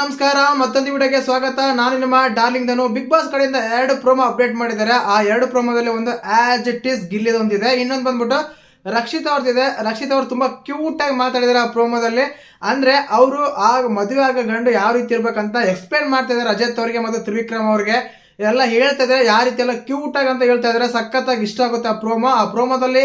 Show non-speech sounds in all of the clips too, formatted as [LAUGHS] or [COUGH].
ನಮಸ್ಕಾರ, ಮತ್ತೊಂದು ವಿಡಿಯೋಗೆ ಸ್ವಾಗತ. ನಾನು ನಿಮ್ಮ ಡಾರ್ಲಿಂಗ್ ಧನು. ಬಿಗ್ ಬಾಸ್ ಕಡೆಯಿಂದ ಎರಡು ಪ್ರೋಮೋ ಅಪ್ಡೇಟ್ ಮಾಡಿದ್ದಾರೆ. ಆ ಎರಡು ಪ್ರೋಮೋದಲ್ಲಿ ಒಂದು ಆಸ್ ಇಟ್ ಈಸ್ ಗಿಲ್ಲಿದ ಒಂದಿದೆ. ಇನ್ನೊಂದು ಬಂದ್ಬಿಟ್ಟು ರಕ್ಷಿತ್ ಅವ್ರದ್ದಿದೆ ರಕ್ಷಿತ್ ಅವ್ರು ತುಂಬಾ ಕ್ಯೂಟ್ ಆಗಿ ಮಾತಾಡಿದ್ದಾರೆ ಆ ಪ್ರೋಮೋದಲ್ಲಿ. ಅಂದ್ರೆ ಅವರು ಆ ಮದುವೆ ಆಗ ಗಂಡು ಯಾವ ರೀತಿ ಇರ್ಬೇಕಂತ ಎಕ್ಸ್ಪ್ಲೇನ್ ಮಾಡ್ತಾ ಇದ್ದಾರೆ ಅಜತ್ ಅವರಿಗೆ ಮತ್ತು ತ್ರಿವಿಕ್ರಮ್ ಅವ್ರಿಗೆ. ಎಲ್ಲ ಹೇಳ್ತಾ ಇದ್ದಾರೆ ಯಾವ ರೀತಿ ಎಲ್ಲ ಕ್ಯೂಟ್ ಆಗಿ ಅಂತ ಹೇಳ್ತಾ ಇದ್ದಾರೆ ಸಖತ್ತಾಗಿ ಇಷ್ಟ ಆಗುತ್ತೆ ಆ ಪ್ರೋಮೋ. ಆ ಪ್ರೋಮೋದಲ್ಲಿ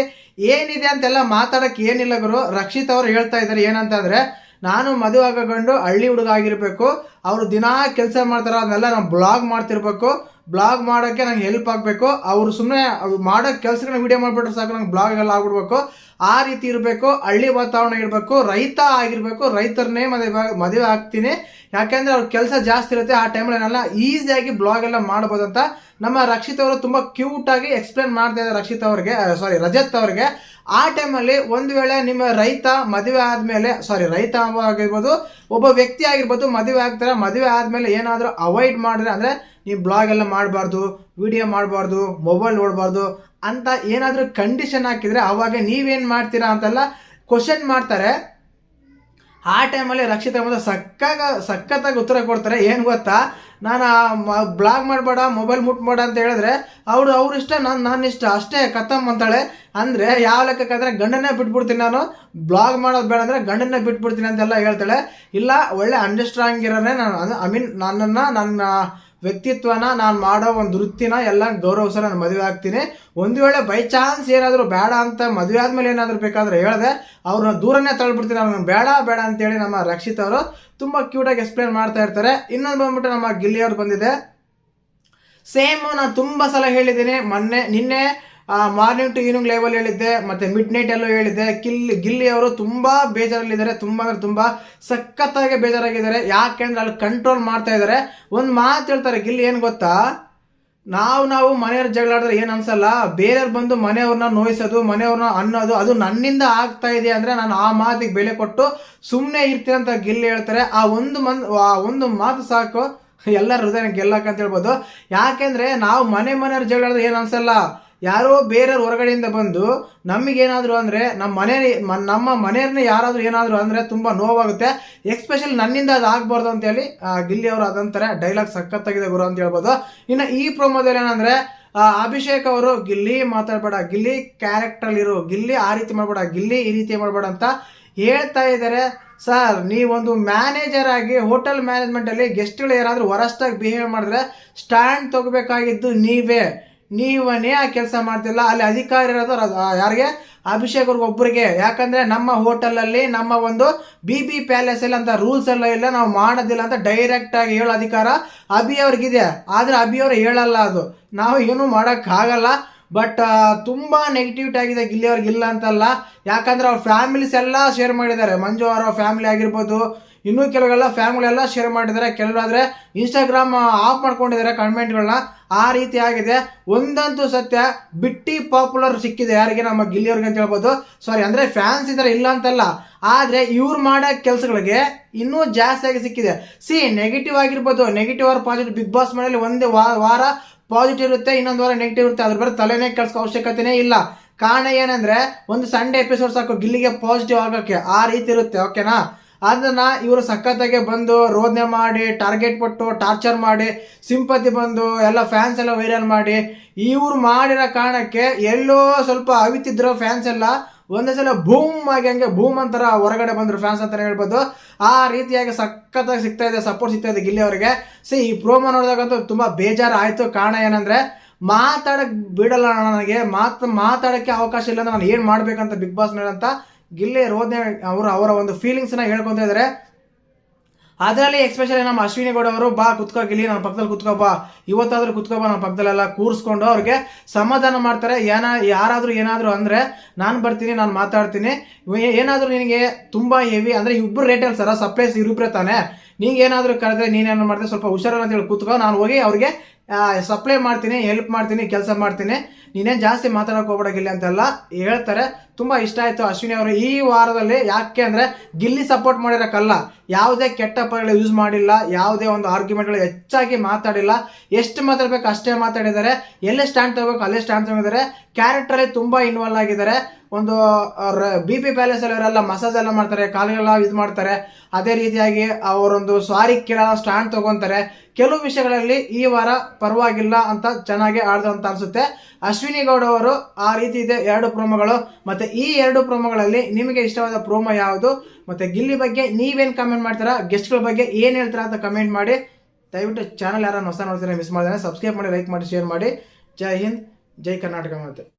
ಏನಿದೆ ಅಂತೆಲ್ಲ ಮಾತಾಡಕ್ಕೆ ಏನಿಲ್ಲ ಗುರು. ರಕ್ಷಿತ್ ಅವರು ಹೇಳ್ತಾ ಇದ್ದಾರೆ ಏನಂತ ಅಂದ್ರೆ ನಾನು ಮದುವೆ ಆಗಕೊಂಡು ಹಳ್ಳಿ ಹುಡುಗ ಆಗಿರ್ಬೇಕು. ಅವರು ದಿನಾ ಕೆಲಸ ಮಾಡ್ತಾರ, ಅದನ್ನೆಲ್ಲ ನಾನು ಬ್ಲಾಗ್ ಮಾಡ್ತಿರ್ಬೇಕು. ಬ್ಲಾಗ್ ಮಾಡೋಕ್ಕೆ ನಂಗೆ ಹೆಲ್ಪ್ ಆಗಬೇಕು. ಅವರು ಸುಮ್ಮನೆ ಮಾಡೋ ಕೆಲಸಗಳನ್ನ ವಿಡಿಯೋ ಮಾಡಿಬಿಟ್ರೆ ಸಾಕು, ನಂಗೆ ಬ್ಲಾಗ್ ಎಲ್ಲ ಆಗ್ಬಿಡ್ಬೇಕು. ಆ ರೀತಿ ಇರಬೇಕು, ಹಳ್ಳಿ ವಾತಾವರಣ ಇರಬೇಕು, ರೈತ ಆಗಿರಬೇಕು ರೈತರನ್ನೇ ಮದುವೆ ಮದುವೆ ಆಗ್ತೀನಿ. ಯಾಕೆಂದರೆ ಅವ್ರ ಕೆಲಸ ಜಾಸ್ತಿ ಇರುತ್ತೆ, ಆ ಟೈಮಲ್ಲಿ ನಾನೆಲ್ಲ ಈಸಿಯಾಗಿ ಬ್ಲಾಗ್ ಎಲ್ಲ ಮಾಡ್ಬೋದು ಅಂತ. ನಮ್ಮ ರಕ್ಷಿತ್ ಅವರು ತುಂಬ ಕ್ಯೂಟಾಗಿ ಎಕ್ಸ್ಪ್ಲೇನ್ ಮಾಡ್ತಾ ಇದ್ದಾರೆ, ರಕ್ಷಿತ್ ಅವ್ರಿಗೆ ಸಾರಿ ರಜತ್ ಅವ್ರಿಗೆ. ಆ ಟೈಮಲ್ಲಿ ಒಂದು ವೇಳೆ ನಿಮ್ಮ ರೈತ ಮದುವೆ ಆದಮೇಲೆ ಸಾರಿ ರೈತ ಆಗಿರ್ಬೋದು, ಒಬ್ಬ ವ್ಯಕ್ತಿ ಆಗಿರ್ಬೋದು ಮದುವೆ ಆಗ್ತಾರೆ ಮದುವೆ ಆದಮೇಲೆ ಏನಾದರೂ ಅವಾಯ್ಡ್ ಮಾಡಿದ್ರೆ ಅಂದರೆ ನೀವು ಬ್ಲಾಗ್ ಎಲ್ಲ ಮಾಡಬಾರ್ದು ವಿಡಿಯೋ ಮಾಡಬಾರ್ದು ಮೊಬೈಲ್ ನೋಡಬಾರ್ದು ಅಂತ ಏನಾದರೂ ಕಂಡೀಷನ್ ಹಾಕಿದರೆ ಅವಾಗ ನೀವೇನು ಮಾಡ್ತೀರಾ ಅಂತೆಲ್ಲ ಕ್ವಶನ್ ಮಾಡ್ತಾರೆ. ಆ ಟೈಮಲ್ಲಿ ರಕ್ಷಿತ ಮತ್ತು ಸಕ್ಕಾಗ ಸಖತ್ತಾಗಿ ಉತ್ತರ ಕೊಡ್ತಾರೆ. ಏನು ಗೊತ್ತಾ? ನಾನು ಬ್ಲಾಗ್ ಮಾಡಬೇಡ ಮೊಬೈಲ್ ಮುಟ್ಬೇಡ ಅಂತ ಹೇಳಿದ್ರೆ ಅವರು, ಅವ್ರ ಇಷ್ಟ, ನಾನು ನನ್ನ ಇಷ್ಟ. ಅಷ್ಟೇ ಕತ್ತಮ್ ಅಂತಾಳೆ. ಅಂದರೆ ಯಾವ ಲೆಕ್ಕಕ್ಕಂದರೆ ಗಂಡನ್ನೇ ಬಿಟ್ಬಿಡ್ತೀನಿ ನಾನು. ಬ್ಲಾಗ್ ಮಾಡೋದು ಬೇಡ ಅಂದರೆ ಗಂಡನ್ನೇ ಬಿಟ್ಬಿಡ್ತೀನಿ ಅಂತೆಲ್ಲ ಹೇಳ್ತಾಳೆ. ಇಲ್ಲ, ಒಳ್ಳೆ ಅಂಡರ್ಸ್ಟ್ಯಾಂಗ್ ಇರೋನೇ ನಾನು. ಐ ಮೀನ್ ನನ್ನನ್ನು, ನನ್ನ ವ್ಯಕ್ತಿತ್ವನ ನಾನು ಮಾಡೋ ಒಂದು ವೃತ್ತಿನ ಎಲ್ಲ ಗೌರವಿಸೋ ನಾನು ಮದುವೆ ಆಗ್ತೀನಿ. ಒಂದು ವೇಳೆ ಬೈ ಚಾನ್ಸ್ ಏನಾದರೂ ಬೇಡ ಅಂತ ಮದುವೆ ಆದಮೇಲೆ ಏನಾದರೂ ಬೇಕಾದ್ರೆ ಹೇಳಿದೆ, ಅವ್ರನ್ನ ದೂರನೇ ತಳ್ಬಿಡ್ತೀನಿ ಅವ್ರನ್ನ ಬೇಡ ಬೇಡ ಅಂತೇಳಿ ನಮ್ಮ ರಕ್ಷಿತ್ ಅವರು ತುಂಬ ಕ್ಯೂಟಾಗಿ ಎಕ್ಸ್ಪ್ಲೇನ್ ಮಾಡ್ತಾ ಇರ್ತಾರೆ. ಇನ್ನೊಂದು ಬಂದ್ಬಿಟ್ಟು ನಮ್ಮ ಗಿಲ್ಲಿ ಅವ್ರು ಬಂದಿದೆ. ಸೇಮ್ ನಾನು ತುಂಬ ಸಲ ಹೇಳಿದ್ದೀನಿ, ಮೊನ್ನೆ, ನಿನ್ನೆ ಮಾರ್ನಿಂಗ್ ಟು ಈವ್ನಿಂಗ್ ಲೆವೆಲ್ ಹೇಳಿದ್ದೆ, ಮತ್ತೆ ಮಿಡ್ ನೈಟ್ ಅಲ್ಲೂ ಹೇಳಿದ್ದೆ. ಗಿಲ್ಲಿ ಗಿಲ್ಲಿ ಅವರು ತುಂಬಾ ಬೇಜಾರಲ್ಲಿದ್ದಾರೆ. ತುಂಬಾ ಅಂದ್ರೆ ತುಂಬಾ ಸಖತ್ತಾಗಿ ಬೇಜಾರಾಗಿದ್ದಾರೆ. ಯಾಕೆಂದ್ರೆ ಅಲ್ಲಿ ಕಂಟ್ರೋಲ್ ಮಾಡ್ತಾ ಇದ್ದಾರೆ. ಒಂದು ಮಾತು ಹೇಳ್ತಾರೆ, ಗಿಲ್ಲಿ ಏನು ಗೊತ್ತಾ? ನಾವು ನಾವು ಮನೆಯವ್ರ ಜಗಳಾಡಿದ್ರೆ ಏನು ಅನ್ಸಲ್ಲ? ಬೇರೆಯವ್ರು ಬಂದು ಮನೆಯವ್ರನ್ನ ನೋಯಿಸೋದು, ಮನೆಯವ್ರನ್ನ ಅನ್ನೋದು, ಅದು ನನ್ನಿಂದ ಆಗ್ತಾ ಇದೆ ಅಂದ್ರೆ ನಾನು ಆ ಮಾತಿಗೆ ಬೆಲೆ ಕೊಟ್ಟು ಸುಮ್ಮನೆ ಇರ್ತೀನಿ ಅಂತ ಗಿಲ್ಲಿ ಹೇಳ್ತಾರೆ. ಆ ಒಂದು ಮನ್, ಆ ಒಂದು ಮಾತು ಸಾಕು. [LAUGHS] ಎಲ್ಲರ ಹೃದಯ ಗೆಲ್ಲಕ್ಕಂತ ಹೇಳ್ಬೋದು. ಯಾಕೆಂದ್ರೆ ನಾವು ಮನೆ ಮನೆಯವ್ರ ಜಗಳಾಡಿದ್ರೆ ಏನು ಅನ್ಸಲ್ಲ? ಯಾರೋ ಬೇರೆಯವ್ರ ಹೊರಗಡೆಯಿಂದ ಬಂದು ನಮಗೇನಾದರೂ ಅಂದರೆ ನಮ್ಮ ಮನೆ ನಮ್ಮ ಮನೆಯವ್ರನ್ನ ಯಾರಾದರೂ ಏನಾದರೂ ಅಂದರೆ ತುಂಬ ನೋವಾಗುತ್ತೆ. ಎಕ್ಸ್ಪೆಷಲಿ ನನ್ನಿಂದ ಅದು ಆಗಬಾರ್ದು ಅಂತೇಳಿ ಗಿಲ್ಲಿ ಅವರು ಅದಂತಾರೆ ಡೈಲಾಗ್ ಸಖತ್ತಾಗಿದೆ ಗುರು ಅಂತ ಹೇಳ್ಬೋದು. ಇನ್ನು ಈ ಪ್ರೊಮೋದಲ್ಲಿ ಏನಂದರೆ ಅಭಿಷೇಕ್ ಅವರು ಗಿಲ್ಲಿ ಮಾತಾಡಬೇಡ, ಗಿಲ್ಲಿ ಕ್ಯಾರೆಕ್ಟರ್ ಇರು, ಗಿಲ್ಲಿ ಆ ರೀತಿ ಮಾಡಬೇಡ, ಗಿಲ್ಲಿ ಈ ರೀತಿ ಮಾಡಬೇಡ ಅಂತ ಹೇಳ್ತಾ ಇದ್ದಾರೆ ಸರ್ ನೀವೊಂದು ಮ್ಯಾನೇಜರ್ ಆಗಿ ಹೋಟೆಲ್ ಮ್ಯಾನೇಜ್ಮೆಂಟಲ್ಲಿ ಗೆಸ್ಟ್ಗಳು ಏನಾದರೂ ವರಸ್ಟಾಗಿ ಬಿಹೇವ್ ಮಾಡಿದ್ರೆ ಸ್ಟ್ಯಾಂಡ್ ತಗೋಬೇಕಾಗಿದ್ದು ನೀವೇ. ನೀವನೇ ಆ ಕೆಲಸ ಮಾಡ್ತಿಲ್ಲ. ಅಲ್ಲಿ ಅಧಿಕಾರಿ ಇರೋದು ಯಾರಿಗೆ? ಅಭಿಷೇಕ್ ಅವ್ರಿಗೆ ಒಬ್ಬರಿಗೆ ಯಾಕಂದ್ರೆ ನಮ್ಮ ಹೋಟೆಲಲ್ಲಿ ನಮ್ಮ ಒಂದು ಬಿ ಬಿ ಪ್ಯಾಲೇಸ್ ಅಲ್ಲಿ ಅಂತ ರೂಲ್ಸ್ ಎಲ್ಲ ಇಲ್ಲ. ನಾವು ಮಾಡೋದಿಲ್ಲ ಅಂತ ಡೈರೆಕ್ಟ್ ಆಗಿ ಹೇಳೋ ಅಧಿಕಾರ ಅಭಿ ಅವ್ರಿಗಿದೆ. ಆದ್ರೆ ಅಭಿ ಅವ್ರು ಹೇಳಲ್ಲ ಅದು. ನಾವು ಏನು ಆಗಲ್ಲ. ಬಟ್ ತುಂಬ ನೆಗೆಟಿವಿಟಿ ಆಗಿದೆ ಗಿಲ್ಲಿ ಅವ್ರಿಗೆ ಇಲ್ಲ ಅಂತಲ್ಲ. ಯಾಕಂದ್ರೆ ಅವ್ರ ಫ್ಯಾಮಿಲೀಸ್ ಎಲ್ಲ ಶೇರ್ ಮಾಡಿದ್ದಾರೆ. ಮಂಜು ಅವರ ಫ್ಯಾಮಿಲಿ ಆಗಿರ್ಬೋದು ಇನ್ನೂ ಕೆಲವೆಲ್ಲ ಫ್ಯಾಮಿಲಿ ಎಲ್ಲ ಶೇರ್ ಮಾಡಿದ್ದಾರೆ. ಕೆಲವರಾದರೆ ಇನ್ಸ್ಟಾಗ್ರಾಮ್ ಆಫ್ ಮಾಡ್ಕೊಂಡಿದ್ದಾರೆ ಕಮೆಂಟ್ಗಳನ್ನ ಆ ರೀತಿ ಆಗಿದೆ. ಒಂದಂತೂ ಸತ್ಯ, ಬಿಟ್ಟಿ ಪಾಪ್ಯುಲರ್ ಸಿಕ್ಕಿದೆ ಯಾರಿಗೆ? ನಮ್ಮ ಗಿಲ್ಲಿಯವ್ರಿಗೆ ಅಂತ ಹೇಳ್ಬೋದು. ಸಾರಿ ಅಂದರೆ ಫ್ಯಾನ್ಸ್ ಇದ್ದಾರೆ ಇಲ್ಲ ಅಂತಲ್ಲ. ಆದರೆ ಇವ್ರು ಮಾಡೋ ಕೆಲಸಗಳಿಗೆ ಇನ್ನೂ ಜಾಸ್ತಿ ಆಗಿ ಸಿಕ್ಕಿದೆ. ಸಿ ನೆಗೆಟಿವ್ ಆಗಿರ್ಬೋದು. Negative or positive Bigg Boss ಮನೆಯಲ್ಲಿ ಒಂದೇ ವಾರ ಪಾಸಿಟಿವ್ ಇರುತ್ತೆ, ಇನ್ನೊಂದು ವಾರ ನೆಗೆಟಿವ್ ಇರುತ್ತೆ. ಅದ್ರ ಬೇರೆ ತಲೆನೇ ಕೆಲ್ಸಕ್ಕೆ ಅವಶ್ಯಕತೆನೇ ಇಲ್ಲ. ಕಾರಣ ಏನಂದ್ರೆ, ಒಂದು ಸಂಡೇ ಎಪಿಸೋಡ್ ಸಾಕು, ಗಿಲ್ಲಿಗೆ ಪಾಸಿಟಿವ್ ಆಗೋಕ್ಕೆ ಆ ರೀತಿ ಇರುತ್ತೆ ಓಕೆನಾ ಅದನ್ನ ಇವರು ಸಖತ್ತಾಗೆ ಬಂದು ರೋಧನೆ ಮಾಡಿ ಟಾರ್ಗೆಟ್ ಕೊಟ್ಟು ಟಾರ್ಚರ್ ಮಾಡಿ ಸಿಂಪತಿ ಬಂದು, ಎಲ್ಲ ಫ್ಯಾನ್ಸ್ ಎಲ್ಲ ವೈರಲ್ ಮಾಡಿ, ಇವ್ರು ಮಾಡಿರೋ ಕಾರಣಕ್ಕೆ ಎಲ್ಲೋ ಸ್ವಲ್ಪ ಅವಿತಿದ್ರು ಫ್ಯಾನ್ಸ್ ಎಲ್ಲ ಒಂದೇ ಸಲ ಭೂಮ್ ಆಗಿ ಹಂಗೆ ಭೂಮ್ ಅಂತರ ಹೊರಗಡೆ ಬಂದರು ಫ್ಯಾನ್ಸ್ ಅಂತಲೇ ಹೇಳ್ಬೋದು. ಆ ರೀತಿಯಾಗಿ ಸಖತ್ತಾಗಿ ಸಿಗ್ತಾ ಇದೆ ಸಪೋರ್ಟ್ ಸಿಗ್ತಾ ಇದೆ ಗಿಲ್ಲಿ ಅವರಿಗೆ. ಸಿ ಈ ಪ್ರೋಮೋ ನೋಡಿದಾಗಂತೂ ತುಂಬ ಬೇಜಾರು ಆಯಿತು ಕಾರಣ ಏನಂದರೆ ಮಾತಾಡಕ್ಕೆ ಬಿಡಲ್ಲ ನನಗೆ. ಮಾತು ಮಾತಾಡೋಕ್ಕೆ ಅವಕಾಶ ಇಲ್ಲ ನಾನು ಏನು ಮಾಡಬೇಕಂತ ಬಿಗ್ ಬಾಸ್ ಅಂತ ಗಿಲ್ಲಿ ರೋದನೆ ಅವರು ಅವರ ಒಂದು ಫೀಲಿಂಗ್ಸ್ನ ಹೇಳ್ಕೊತಾ ಇದ್ದಾರೆ ಅದರಲ್ಲಿ ಎಕ್ಸ್ಪೆಷಲಿ ನಮ್ಮ ಅಶ್ವಿನಿ ಗೌಡ ಅವರು, ಬಾ, ಕುತ್ಕೋ ಗಿಲ್ಲಿ ನಮ್ಮ ಪಕ್ಕದಲ್ಲಿ ಕುತ್ಕೋ, ಬಾ. ಇವತ್ತಾದ್ರೂ ನಮ್ಮ ಬಾ ನನ್ನ ಪಕ್ಕದಲ್ಲೆಲ್ಲ ಕೂರಿಸ್ಕೊಂಡು ಅವ್ರಿಗೆ ಸಮಾಧಾನ ಮಾಡ್ತಾರೆ. ಏನ, ಯಾರಾದರೂ ಏನಾದರೂ ಅಂದರೆ ನಾನು ಬರ್ತೀನಿ, ನಾನು ಮಾತಾಡ್ತೀನಿ. ಏನಾದರೂ ನಿನಗೆ ತುಂಬ ಹೆವಿ ಅಂದರೆ ಇಬ್ಬರು ರೇಟ್ ಸರ ಸಪ್ಲೈಸ್ ಇರುಬ್ರೆ ತಾನೆ. ಏನಾದರೂ ಕರೆದ್ರೆ ನೀನೇನು ಮಾಡಿದ್ರೆ ಸ್ವಲ್ಪ ಹುಷಾರು ಅಂತ ಹೇಳಿ ಕೂತ್ಕೋ. ನಾನು ಹೋಗಿ ಅವ್ರಿಗೆ ಸಪ್ಲೈ ಮಾಡ್ತೀನಿ ಹೆಲ್ಪ್ ಮಾಡ್ತೀನಿ, ಕೆಲಸ ಮಾಡ್ತೀನಿ. ನೀನೇನು ಜಾಸ್ತಿ ಮಾತಾಡೋಕೆ ಹೋಗ್ಬಿಡೋಗಿಲ್ಲ ಗಿಲ್ಲಿ ಅಂತೆಲ್ಲ ಹೇಳ್ತಾರೆ. ತುಂಬ ಇಷ್ಟ ಆಯಿತು ಅಶ್ವಿನಿ ಅವರು. ಈ ವಾರದಲ್ಲಿ ಯಾಕೆ ಅಂದರೆ ಗಿಲ್ಲಿ ಸಪೋರ್ಟ್ ಮಾಡಿರೋಕ್ಕಲ್ಲ ಯಾವುದೇ ಕೆಟ್ಟ ಪದಗಳು ಯೂಸ್ ಮಾಡಿಲ್ಲ, ಯಾವುದೇ ಒಂದು ಆರ್ಗ್ಯುಮೆಂಟ್ಗಳು ಹೆಚ್ಚಾಗಿ ಮಾತಾಡಿಲ್ಲ. ಎಷ್ಟು ಮಾತಾಡಬೇಕು ಅಷ್ಟೇ ಮಾತಾಡಿದ್ದಾರೆ. ಎಲ್ಲೇ ಸ್ಟ್ಯಾಂಡ್ ತಗೋಬೇಕು, ಅಲ್ಲೇ ಸ್ಟ್ಯಾಂಡ್ ತಗೊಂಡಿದ್ದಾರೆ ಕ್ಯಾರೆಕ್ಟರಲ್ಲಿ ತುಂಬ ಇನ್ವಾಲ್ವ್ ಆಗಿದ್ದಾರೆ. ಒಂದು ಬಿ ಪಿ ಪ್ಯಾಲೇಸಲ್ಲಿ ಅವರೆಲ್ಲ ಮಸಾಜ್ ಎಲ್ಲ ಮಾಡ್ತಾರೆ, ಕಾಲುಗಳೆಲ್ಲ ಇದು ಮಾಡ್ತಾರೆ. ಅದೇ ರೀತಿಯಾಗಿ ಅವರೊಂದು ಸ್ವಾರಿ ಕೇಳೋ ಸ್ಟ್ಯಾಂಡ್ ತಗೊಂತಾರೆ. ಕೆಲವು ವಿಷಯಗಳಲ್ಲಿ ಈ ವಾರ ಪರವಾಗಿಲ್ಲ ಅಂತ ಚೆನ್ನಾಗಿ ಆಡ್ದು ಅಂತ ಅನಿಸುತ್ತೆ. ಅಶ್ವಿನಿ ಗೌಡ ಅವರು ಆ ರೀತಿ ಇದೆ, ಎರಡು ಪ್ರೋಮೋಗಳು. ಮತ್ತೆ ಈ ಎರಡು ಪ್ರೋಮೋಗಳಲ್ಲಿ ನಿಮಗೆ ಇಷ್ಟವಾದ ಪ್ರೋಮೋ ಯಾವುದು? ಮತ್ತೆ ಗಿಲ್ಲಿ ಬಗ್ಗೆ ನೀವೇನು ಕಮೆಂಟ್ ಮಾಡ್ತೀರಾ? ಗೆಸ್ಟ್ಗಳ ಬಗ್ಗೆ ಏನು ಹೇಳ್ತೀರಾ ಅಂತ ಕಮೆಂಟ್ ಮಾಡಿ. ದಯವಿಟ್ಟು ಚಾನಲ್ ಯಾರನ್ನು ಹೊಸ ನೋಡ್ತೀರಾ ಮಿಸ್ ಮಾಡಿದ್ರೆ ಸಬ್ಸ್ಕ್ರೈಬ್ ಮಾಡಿ ಲೈಕ್ ಮಾಡಿ ಶೇರ್ ಮಾಡಿ. ಜೈ ಹಿಂದ್, ಜೈ ಕರ್ನಾಟಕ ಮತ್ತೆ